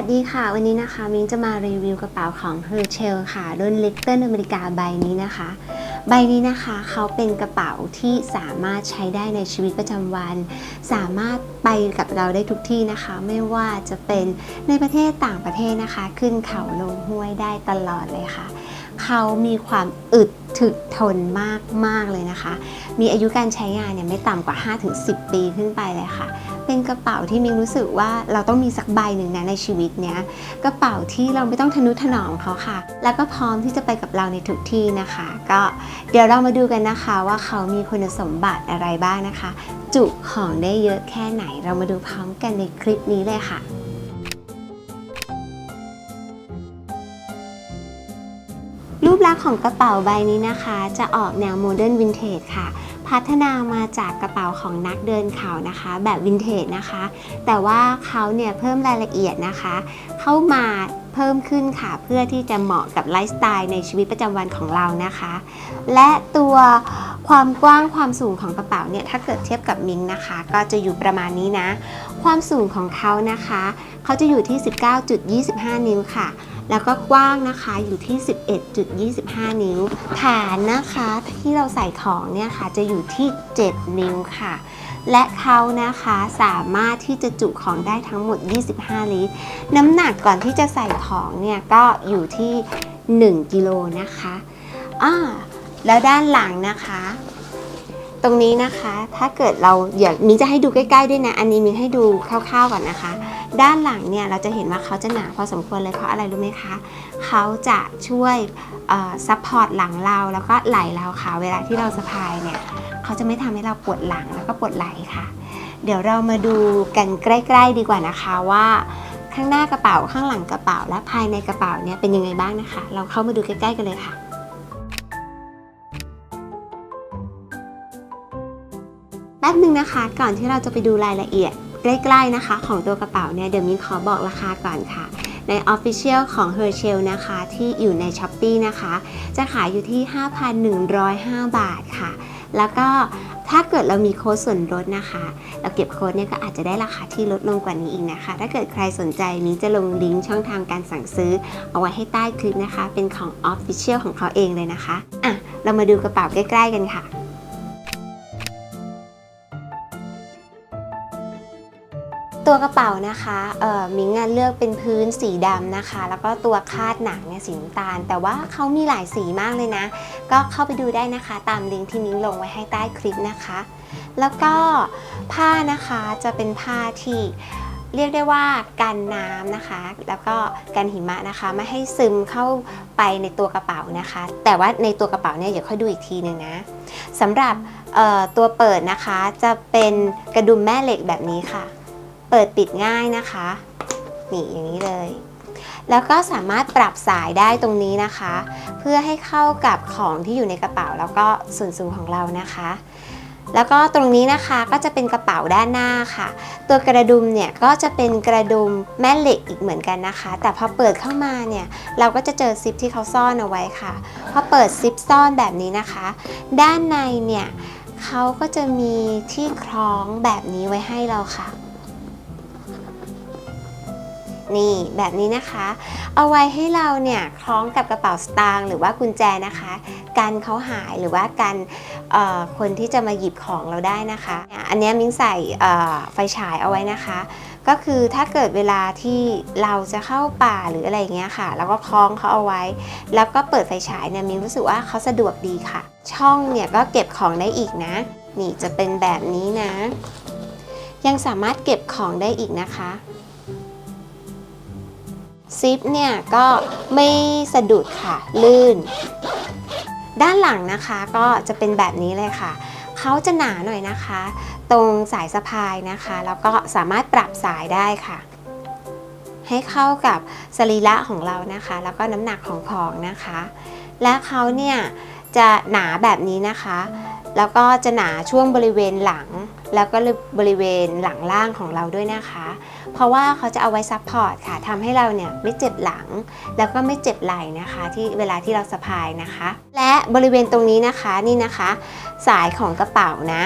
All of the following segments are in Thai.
วัสดีค่ะ วันนี้นะคะมิ้งจะมารีวิวกระเป๋าของ h e r c h e l ค่ะรุ่น Little อเมริกาใบนี้นะคะ ใบนี้นะคะเขาเป็นกระเป๋าที่สามารถใช้ได้ในชีวิตประจำวัน สามารถไปกับเราได้ทุกที่นะคะ ไม่ว่าจะเป็นในประเทศต่างประเทศนะคะ ขึ้นเขาลงห้วยได้ตลอดเลยค่ะ เขามีความอึดถึกทนมากมากเลยนะคะ มีอายุการใช้งานเนี่ยไม่ต่ำกว่า 5-10 ปีขึ้นไปเลยค่ะ เป็นกระเป๋าที่มิรู้สึกว่าเราต้องมีสักใบหนึ่งนะในชีวิตเนี้ย กระเป๋าที่เราไม่ต้องทนุถนอมเขาค่ะ แล้วก็พร้อมที่จะไปกับเราในทุกที่นะคะ ก็เดี๋ยวเรามาดูกันนะคะว่าเขามีคุณสมบัติอะไรบ้างนะคะ จุของได้เยอะแค่ไหน เรามาดูพร้อมกันในคลิปนี้เลยค่ะ ลักษณ์ของกระเป๋าใบนี้นะคะ จะออกแนวโมเดิร์นวินเทจค่ะ พัฒนามาจากกระเป๋าของนักเดินเขานะคะ แบบวินเทจนะคะ แต่ว่าเขาเนี่ยเพิ่มรายละเอียดนะคะ เข้ามาเพิ่มขึ้นค่ะ เพื่อที่จะเหมาะกับไลฟ์สไตล์ในชีวิตประจำวันของเรานะคะ และตัวความกว้างความสูงของกระเป๋าเนี่ยถ้าเกิดเทียบกับมิงนะคะ ก็จะอยู่ประมาณนี้นะ ความสูงของเขานะคะ เขาจะอยู่ที่ 19.25 นิ้วค่ะ แล้วก็กว้างนะคะอยู่ที่ 11.25 นิ้ว ฐานนะคะที่เราใส่ของเนี่ยค่ะจะอยู่ที่ 7 นิ้วค่ะ และเขานะคะสามารถที่จะจุของได้ทั้งหมด 25 ลิตร น้ำหนักก่อนที่จะใส่ของเนี่ยก็อยู่ที่ 1 กิโลนะคะอ่าแล้วด้านหลังนะคะ ตรงนี้นะคะ ถ้าเกิดเราเดี๋ยวมิ้งจะให้ดูใกล้ๆด้วยนะ อันนี้มิ้งให้ดูคร่าวๆก่อนนะคะ ด้านหลังเนี่ยเราจะเห็นว่าเขาจะหนาพอสมควรเลยเพราะอะไรรู้ไหมคะ เขาจะช่วยซัพพอร์ตหลังเราแล้วก็ไหล่เราค่ะ เวลาที่เราสะพายเนี่ยเขาจะไม่ทำให้เราปวดหลังแล้วก็ปวดไหล่ค่ะ เดี๋ยวเรามาดูกันใกล้ ๆ ดีกว่านะคะว่าข้างหน้ากระเป๋าข้างหลังกระเป๋าและภายในกระเป๋าเนี่ยเป็นยังไงบ้างนะคะ เราเข้ามาดูใกล้ๆกันเลยค่ะ ป๊บหนึ่งนะคะ ก่อนที่เราจะไปดูรายละเอียดใกล้ๆนะคะ ของตัวกระเป๋าเนี่ยเดี๋ยวมิ้นขอบอกราคาก่อนค่ะ ใน Official ของ Herschel นะคะที่อยู่ใน s h อ p e e นะคะ จะขายอยู่ที่ 5,105 บาทค่ะ แล้วก็ถ้าเกิดเรามีโค้ดส่วนลดนะคะ เราเก็บโค้ดเนี่ยก็อาจจะได้ราคาที่ลดลงกว่านี้อีกนะคะ ถ้าเกิดใครสนใจมิ้นจะลงลิงก์ช่องทางการสั่งซื้อ เอาไว้ให้ใต้คลิปนะคะ เป็นของ Official ของเขาเองเลยนะคะ อะ เรามาดูกระเป๋าใกล้ ๆ กันค่ะ ตัวกระเป๋านะคะเอ่อมิงอะเลือกเป็นพื้นสีดำนะคะ แล้วก็ตัวคาดหนังเนี่ยสีน้ำตาล แต่ว่าเขามีหลายสีมากเลยนะ ก็เข้าไปดูได้นะคะ ตามลิงก์ที่มิ้งลงไว้ให้ใต้คลิปนะคะ แล้วก็ผ้านะคะจะเป็นผ้าที่เรียกได้ว่ากันน้ำนะคะ แล้วก็กันหิมะนะคะไม่ให้ซึมเข้าไปในตัวกระเป๋านะคะ แต่ว่าในตัวกระเป๋าเนี่ยเดี๋ยวค่อยดูอีกทีหนึ่งนะสำหรับตัวเปิดนะคะจะเป็นกระดุมแม่เหล็กแบบนี้ค่ะ เปิดปิดง่ายนะคะ นี่อย่างนี้เลย แล้วก็สามารถปรับสายได้ตรงนี้นะคะ เพื่อให้เข้ากับของที่อยู่ในกระเป๋าแล้วก็ส่วนสูงของเรานะคะ แล้วก็ตรงนี้นะคะก็จะเป็นกระเป๋าด้านหน้าค่ะ ตัวกระดุมเนี่ยก็จะเป็นกระดุมแม่เหล็กอีกเหมือนกันนะคะ แต่พอเปิดเข้ามาเนี่ยเราก็จะเจอซิปที่เขาซ่อนเอาไว้ค่ะ พอเปิดซิปซ่อนแบบนี้นะคะ ด้านในเนี่ยเขาก็จะมีที่คล้องแบบนี้ไว้ให้เราค่ะ นี่แบบนี้นะคะ เอาไว้ให้เราเนี่ยคล้องกับกระเป๋าสตางค์หรือว่ากุญแจนะคะ กันเขาหายหรือว่ากันคนที่จะมาหยิบของเราได้นะคะ อันนี้มิ้งใส่ไฟฉายเอาไว้นะคะ ก็คือถ้าเกิดเวลาที่เราจะเข้าป่าหรืออะไรเงี้ยค่ะแล้วก็คล้องเขาเอาไว้ แล้วก็เปิดไฟฉายเนี่ยมิ้งรู้สึกว่าเขาสะดวกดีค่ะ ช่องเนี่ยก็เก็บของได้อีกนะ นี่จะเป็นแบบนี้นะ ยังสามารถเก็บของได้อีกนะคะ ซิปเนี่ยก็ไม่สะดุดค่ะ ลื่น ด้านหลังนะคะก็จะเป็นแบบนี้เลยค่ะ เขาจะหนาหน่อยนะคะ ตรงสายสะพายนะคะ แล้วก็สามารถปรับสายได้ค่ะ ให้เข้ากับสรีระของเรานะคะ แล้วก็น้ำหนักของของนะคะ และเขาเนี่ยจะหนาแบบนี้นะคะ แล้วก็จะหนาช่วงบริเวณหลัง แล้วก็บริเวณหลังล่างของเราด้วยนะคะ เพราะว่าเขาจะเอาไว้ซับพอร์ตค่ะทำให้เราเนี่ยไม่เจ็บหลัง แล้วก็ไม่เจ็บไหล่นะคะ ที่เวลาที่เราสะพายนะคะ และบริเวณตรงนี้นะคะนี่นะคะ สายของกระเป๋านะ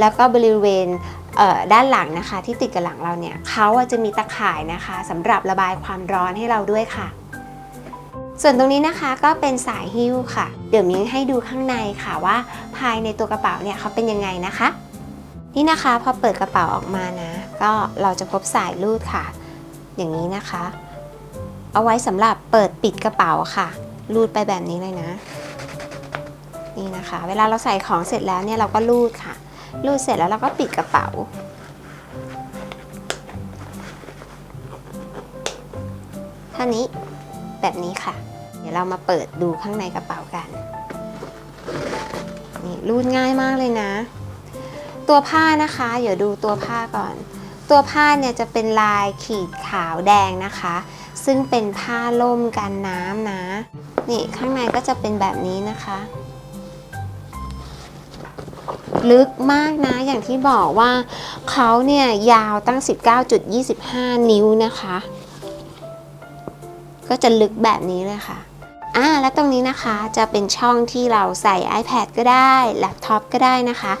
แล้วก็บริเวณด้านหลังนะคะที่ติดกับหลังเราเนี่ยเขาจะมีตะข่ายนะคะสำหรับระบายความร้อนให้เราด้วยค่ะ ส่วนตรงนี้นะคะก็เป็นสายหิ้วค่ะ เดี๋ยวมิ้งให้ดูข้างในค่ะว่าภายในตัวกระเป๋าเนี่ยเขาเป็นยังไงนะคะ นี่นะคะพอเปิดกระเป๋าออกมานะ ก็เราจะพบสายรูดค่ะ อย่างนี้นะคะ เอาไว้สำหรับเปิดปิดกระเป๋าค่ะ รูดไปแบบนี้เลยนะ นี่นะคะ เวลาเราใส่ของเสร็จแล้วเนี่ยเราก็รูดค่ะ รูดเสร็จแล้วเราก็ปิดกระเป๋าท่านี้ แบบนี้ค่ะ เดี๋ยวเรามาเปิดดูข้างในกระเป๋ากันนี่รูดง่ายมากเลยนะ ตัวผ้านะคะ เดี๋ยวดูตัวผ้าก่อน ตัวผ้าเนี่ยจะเป็นลายขีดขาวแดงนะคะ ซึ่งเป็นผ้าล่มกันน้ำนะ นี่ข้างในก็จะเป็นแบบนี้นะคะลึกมากนะ อย่างที่บอกว่าเขาเนี่ยยาวตั้ง 19.25 นิ้วนะคะ ก็จะลึกแบบนี้เลยค่ะอ่าและตรงนี้นะคะจะเป็นช่องที่เราใส่ iPad ก็ได้แล็ปท็อปก็ได้นะคะ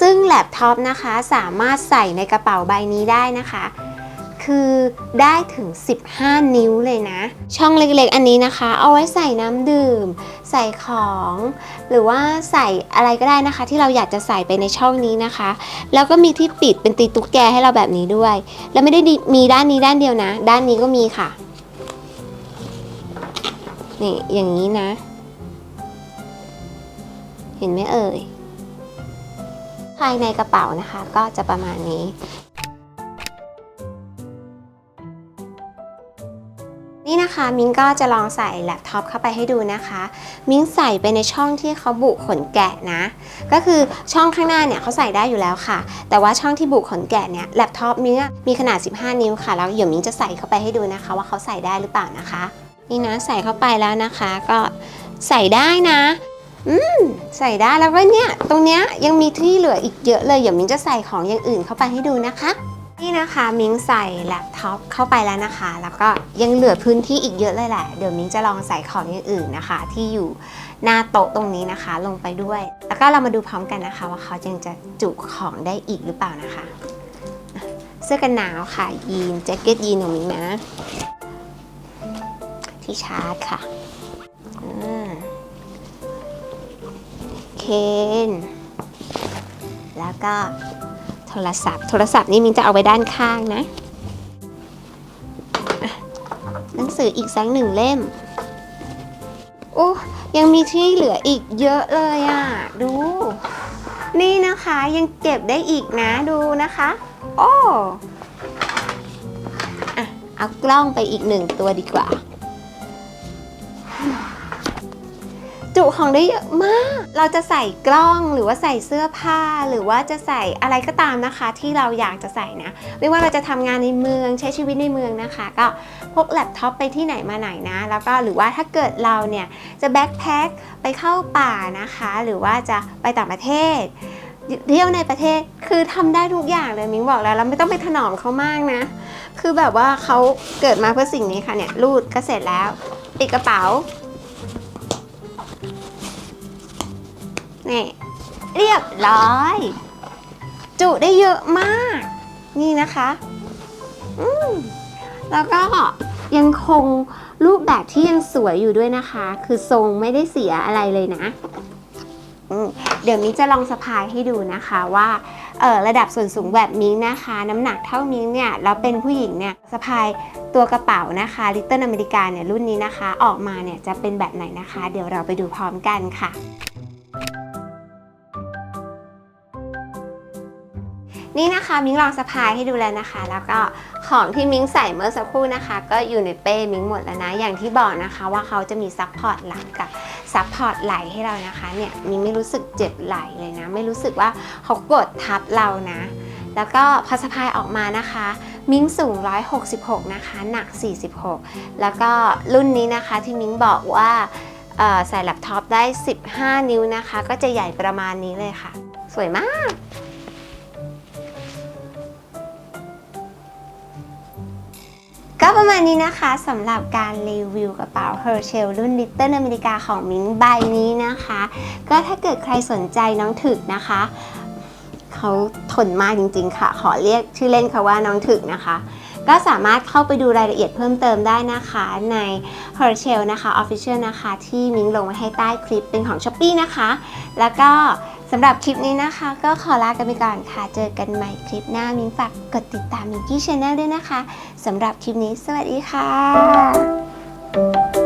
ซึ่งแล็ปท็อปนะคะสามารถใส่ในกระเป๋าใบนี้ได้นะคะ คือได้ถึง 15 นิ้วเลยนะ ช่องเล็กๆ อันนี้นะคะ เอาไว้ใส่น้ำดื่ม ใส่ของ หรือว่าใส่อะไรก็ได้นะคะ ที่เราอยากจะใส่ไปในช่องนี้นะคะ แล้วก็มีที่ปิดเป็นตีตุ๊กแกให้เราแบบนี้ด้วย แล้วไม่ได้มีด้านนี้ด้านเดียวนะ ด้านนี้ก็มีค่ะ นี่อย่างนี้นะ เห็นไหมเอ่ย ภายในกระเป๋านะคะ ก็จะประมาณนี้ นี่นะคะมิ้งก็จะลองใส่แล็ปท็อปเข้าไปให้ดูนะคะ มิ้งใส่ไปในช่องที่เขาบุขนแกะนะ ก็คือช่องข้างหน้าเนี่ยเขาใส่ได้อยู่แล้วค่ะ แต่ว่าช่องที่บุขนแกะเนี่ยแล็ปท็อปมิ้งมีขนาด 15 นิ้วค่ะ แล้วเดี๋ยวมิ้งจะใส่เข้าไปให้ดูนะคะ ว่าเขาใส่ได้หรือเปล่านะคะ นี่นะใส่เข้าไปแล้วนะคะก็ใส่ได้นะ อืมใส่ได้แล้วก็เนี่ย ตรงเนี้ยยังมีที่เหลืออีกเยอะเลยเดี๋ยวมิ้งจะใส่ของอย่างอื่นเข้าไปให้ดูนะคะ นี่นะคะมิ้งใส่แล็ปท็อปเข้าไปแล้วนะคะ แล้วก็ยังเหลือพื้นที่อีกเยอะเลยแหละเดี๋ยวมิ้งจะลองใส่ของอย่างอื่นนะคะ ที่อยู่หน้าโต๊ะตรงนี้นะคะ ลงไปด้วย แล้วก็เรามาดูพร้อมกันนะคะ ว่าเขายังจะจุของได้อีกหรือเปล่านะคะอะเสื้อกันหนาวค่ะยีนแจ็คเก็ตยีนของมิ้งนะ ที่ชาร์จค่ะเคนแล้วก็โทรศัพท์ โทรศัพท์นี่มินจะเอาไว้ด้านข้างนะหนังสืออีกสักหนึ่งเล่ม โอ้ยังมีที่เหลืออีกเยอะเลยอะ ดู นี่นะคะยังเก็บได้อีกนะดูนะคะ โอ้อะเอากล้องไปอีกหนึ่งตัวดีกว่า จุของได้เยอะมาก เราจะใส่กล้องหรือว่าใส่เสื้อผ้า หรือว่าจะใส่อะไรก็ตามนะคะ ที่เราอยากจะใส่นะ ไม่ว่าเราจะทำงานในเมืองใช้ชีวิตในเมืองนะคะ ก็พกแล็ปท็อปไปที่ไหนมาไหนนะ แล้วก็หรือว่าถ้าเกิดเราเนี่ยจะแบ็คแพ็คไปเข้าป่านะคะ หรือว่าจะไปต่างประเทศเที่ยวในประเทศคือทำได้ทุกอย่างเลยมิ้งบอกแล้วเราไม่ต้องไปถนอมเขามากนะ คือแบบว่าเขาเกิดมาเพื่อสิ่งนี้ค่ะเนี่ยรูดก็เสร็จแล้วปิดกระเป๋า นี่เรียบร้อย จุได้เยอะมาก นี่นะคะอืมแล้วก็ยังคงรูปแบบที่ยังสวยอยู่ด้วยนะคะ คือทรงไม่ได้เสียอะไรเลยนะเดี๋ยวมิ้งจะลองสะพายให้ดูนะคะว่าออระดับส่วนสูงแบบมิ้งนะคะ น้ำหนักเท่ามิ้งเนี่ยแล้วเป็นผู้หญิงเนี่ยสะพายตัวกระเป๋านะคะ Little America เนี่ยรุ่นนี้นะคะ ออกมาเนี่ยจะเป็นแบบไหนนะคะ เดี๋ยวเราไปดูพร้อมกันค่ะ นี่นะคะมิ้งลองสะพายให้ดูแล้วนะคะ แล้วก็ของที่มิ้งใส่เมื่อสักครู่นะคะ ก็อยู่ในเป้มิ้งหมดแล้วนะ อย่างที่บอกนะคะว่าเขาจะมีซัพพอร์ตหลังกับซัพพอร์ตไหลให้เรานะคะเนี่ยมิ้งไม่รู้สึกเจ็บไหลเลยนะ ไม่รู้สึกว่าเขากดทับเรานะ แล้วก็พอสะพายออกมานะคะ มิ้งสูง 166 นะคะ หนัก 46 แล้วก็รุ่นนี้นะคะที่มิ้งบอกว่าใส่แล็ปท็อปได้ 15 นิ้วนะคะ ก็จะใหญ่ประมาณนี้เลยค่ะ สวยมาก ประมาณนี้นะคะสำหรับการรีวิวกระเป๋า Herschel รุ่น Little America ของมิ้งใบนี้นะคะ ก็ถ้าเกิดใครสนใจน้องถึกนะคะ เขาทนมากจริงๆค่ะ ขอเรียกชื่อเล่นค่ะว่าน้องถึกนะคะ ก็สามารถเข้าไปดูรายละเอียดเพิ่มเติมได้นะคะใน h e r s c h e l นะคะ Official นะคะ ที่มิ้งลงไว้ให้ใต้คลิปเป็นของ s h อ p e e นะคะ แล้วก็ สำหรับคลิปนี้นะคะ ก็ขอลากันไปก่อนค่ะ เจอกันใหม่คลิปหน้ามิ้งฝากกดติดตามมิ้งกี้ชาแนลด้วยนะคะสำหรับคลิปนี้สวัสดีค่ะ